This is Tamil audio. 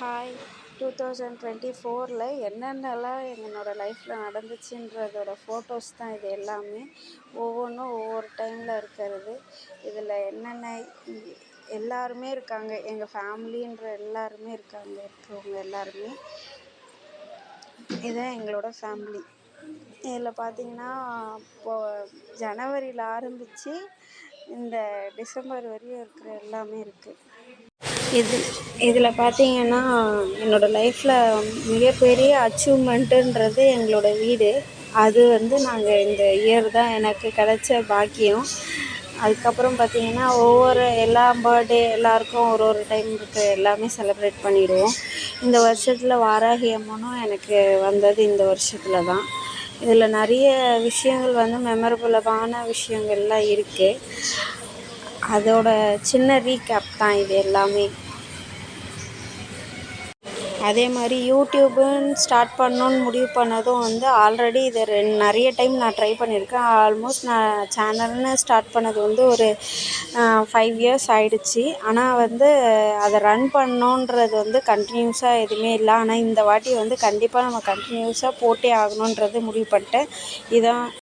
ஹாய் டூ தௌசண்ட் டுவெண்ட்டி ஃபோரில் என்னென்னலாம் என்னோடய லைஃப்பில் நடந்துச்சுன்றதோட ஃபோட்டோஸ் தான் இது எல்லாமே. ஒவ்வொன்றும் ஒவ்வொரு டைமில் இருக்கிறது. இதில் என்னென்ன எல்லாருமே இருக்காங்க. எங்கள் ஃபேமிலின்ற எல்லாருமே இருக்காங்க. இருக்கிறவங்க எல்லாருமே. இதுதான் எங்களோட ஃபேமிலி இதில் பார்த்தீங்கன்னா இப்போது ஜனவரியில் ஆரம்பித்து இந்த டிசம்பர் வரையும் இருக்கிற எல்லாமே இருக்குது இது இதில் பார்த்தீங்கன்னா என்னோடய லைஃப்பில் மிகப்பெரிய அச்சீவ்மெண்ட்டுன்றது எங்களோட வீடு. அது வந்து நாங்கள் இந்த இயர் தான் எனக்கு கிடைச்ச பாக்கியம். அதுக்கப்புறம் பார்த்தீங்கன்னா ஒவ்வொரு எல்லா பர்த்டே எல்லாருக்கும் ஒரு ஒரு டைம் இருக்கு எல்லாமே செலிப்ரேட் பண்ணிடுவோம். இந்த வருஷத்தில் வாராகி அம்மனும் எனக்கு வந்தது இந்த வருஷத்தில் தான். இதில் நிறைய விஷயங்கள் வந்து மெமரபுளமான விஷயங்கள்லாம் இருக்குது அதோட சின்ன ரீகேப் தான் இது எல்லாமே. அதே மாதிரி யூடியூப்புன்னு ஸ்டார்ட் பண்ணணுன்னு முடிவு பண்ணதும் வந்து ஆல்ரெடி இதை ரெண் நிறைய டைம் நான் ட்ரை பண்ணியிருக்கேன். ஆல்மோஸ்ட் நான் சேனல்னு ஸ்டார்ட் பண்ணது வந்து ஒரு ஃபைவ் இயர்ஸ் ஆயிடுச்சு. ஆனால் வந்து அதை ரன் பண்ணணுன்றது வந்து கண்டினியூஸாக எதுவுமே இல்லை. ஆனால் இந்த வாட்டி வந்து கண்டிப்பாக நம்ம கண்டினியூஸாக போட்டே ஆகணுன்றது முடிவு பண்ணிட்டேன். இதான்